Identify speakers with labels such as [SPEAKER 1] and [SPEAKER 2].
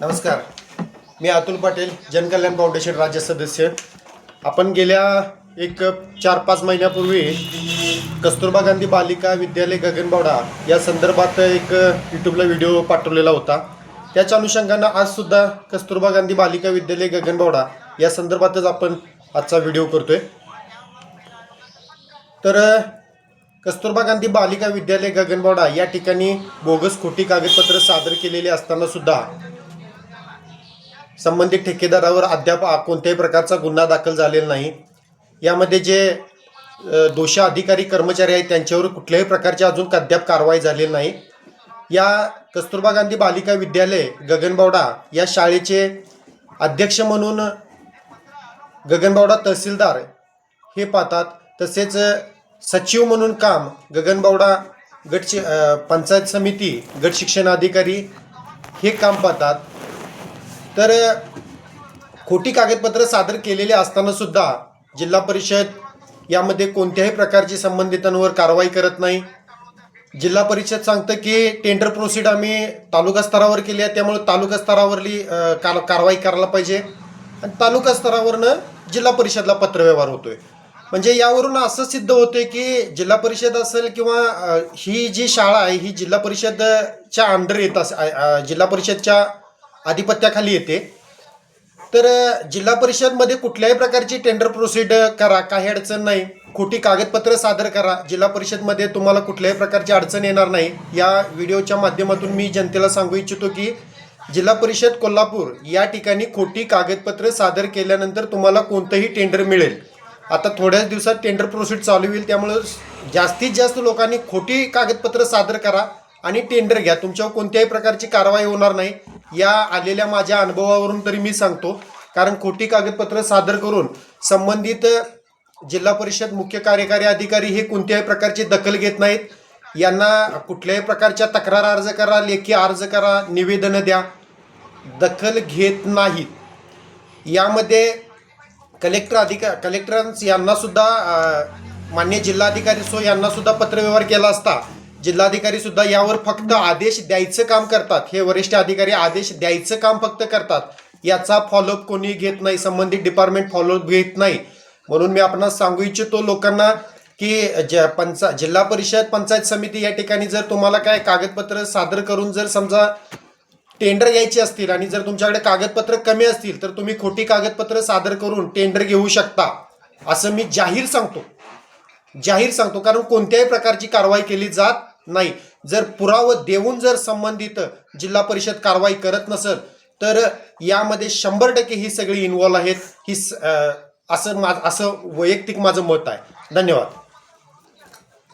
[SPEAKER 1] नमस्कार. मी अतुल पाटील जनकल्याण फाउंडेशन राज्य सदस्य. आपण गेल्या एक चार पाच महिन्यापूर्वी कस्तुरबा गांधी बालिका विद्यालय गगनबावडा या संदर्भात एक यूट्यूबला व्हिडिओ पाठवलेला होता. त्याच्या अनुषंगानं आजसुद्धा कस्तुरबा गांधी बालिका विद्यालय गगनबावडा या संदर्भातच आपण आजचा व्हिडिओ करतोय. तर कस्तुरबा गांधी बालिका विद्यालय गगनबावडा या ठिकाणी बोगस खोटी कागदपत्र सादर केलेली असताना सुद्धा संबंधित ठेकेदारावर अद्याप कोणत्याही प्रकारचा गुन्हा दाखल झालेला नाही. यामध्ये जे अ, दोषी अधिकारी कर्मचारी आहेत त्यांच्यावर कुठल्याही प्रकारची अजून अद्याप कारवाई झालेली नाही. या कस्तुरबा गांधी बालिका विद्यालय गगनबावडा या शाळेचे अध्यक्ष म्हणून गगनबावडा तहसीलदार हे पाहतात. तसेच सचिव म्हणून काम गगनबावडा गट शि- पंचायत समिती गट शिक्षण अधिकारी हे काम पाहतात. तर खोटी कागदपत्र सादर केलेले असताना सुद्धा जिल्हा परिषद यामध्ये कोणत्याही प्रकारची संबंधितांवर कारवाई करत नाही. जिल्हा परिषद सांगतं की टेंडर प्रोसीड आम्ही तालुका स्तरावर केली आहे त्यामुळे तालुका स्तरावरली कार कारवाई करायला पाहिजे. आणि तालुका स्तरावरनं जिल्हा परिषदला पत्रव्यवहार होतोय. म्हणजे यावरून असं सिद्ध होतंय की जिल्हा परिषद असेल किंवा ही जी शाळा आहे ही जिल्हा परिषदच्या अंडर येत अस जिल्हा परिषदच्या आधिपत्याखाली येते. तर जिल्हा परिषदमध्ये कुठल्याही प्रकारची टेंडर प्रोसीड करा. काही अडचण नाही. खोटी कागदपत्र सादर करा. जिल्हा परिषदमध्ये तुम्हाला कुठल्याही प्रकारची अडचण येणार नाही. या व्हिडिओच्या माध्यमातून मी जनतेला सांगू इच्छितो की जिल्हा परिषद कोल्हापूर या ठिकाणी खोटी कागदपत्र सादर केल्यानंतर तुम्हाला कोणतंही टेंडर मिळेल. आता थोड्याच दिवसात टेंडर प्रोसीड चालू होईल. त्यामुळं जास्तीत जास्त लोकांनी खोटी कागदपत्र सादर करा आणि टेंडर घ्या. तुमच्यावर कोणत्याही प्रकारची कारवाई होणार नाही. या आलेल्या माझ्या अनुभवावरून तरी मी सांगतो कारण खोटी कागदपत्र सादर करून संबंधित जिल्हा परिषद मुख्य कार्यकारी अधिकारी हे कोणत्याही प्रकारची दखल घेत नाहीत. यांना कुठल्याही प्रकारच्या तक्रार अर्ज करा लेखी अर्ज करा निवेदनं द्या. दखल घेत नाहीत. यामध्ये कलेक्टर अधिका कलेक्टरांस यांनासुद्धा मान्य जिल्हाधिकारी सो यांनासुद्धा पत्रव्यवहार केला असता. जिल्हाधिकारी सुद्धा यावर फक्त आदेश द्यायचं काम करतात. हे वरिष्ठ अधिकारी आदेश द्यायचं काम फक्त करतात. याचा फॉलोअप कोणी घेत नाही संबंधित डिपार्टमेंट फॉलोअप घेत नाही. म्हणून मी आपणास सांगू इच्छितो लोकांना की ज पंचा जिल्हा परिषद पंचायत समिती या ठिकाणी जर तुम्हाला काय कागदपत्र सादर करून जर समजा टेंडर घ्यायची असतील आणि जर तुमच्याकडे कागदपत्र कमी असतील तर तुम्ही खोटी कागदपत्र सादर करून टेंडर घेऊ शकता. असं मी जाहीर सांगतो. जाहीर सांगतो. कारण कोणत्याही प्रकारची कारवाई केली जात नाही. जर पुरावं देऊन जर संबंधित जिल्हा परिषद कारवाई करत नसेल तर यामध्ये शंभर टक्के ही सगळी इन्व्हॉल्व आहेत. ही स- असं माझं असं वैयक्तिक माझं मत आहे. धन्यवाद.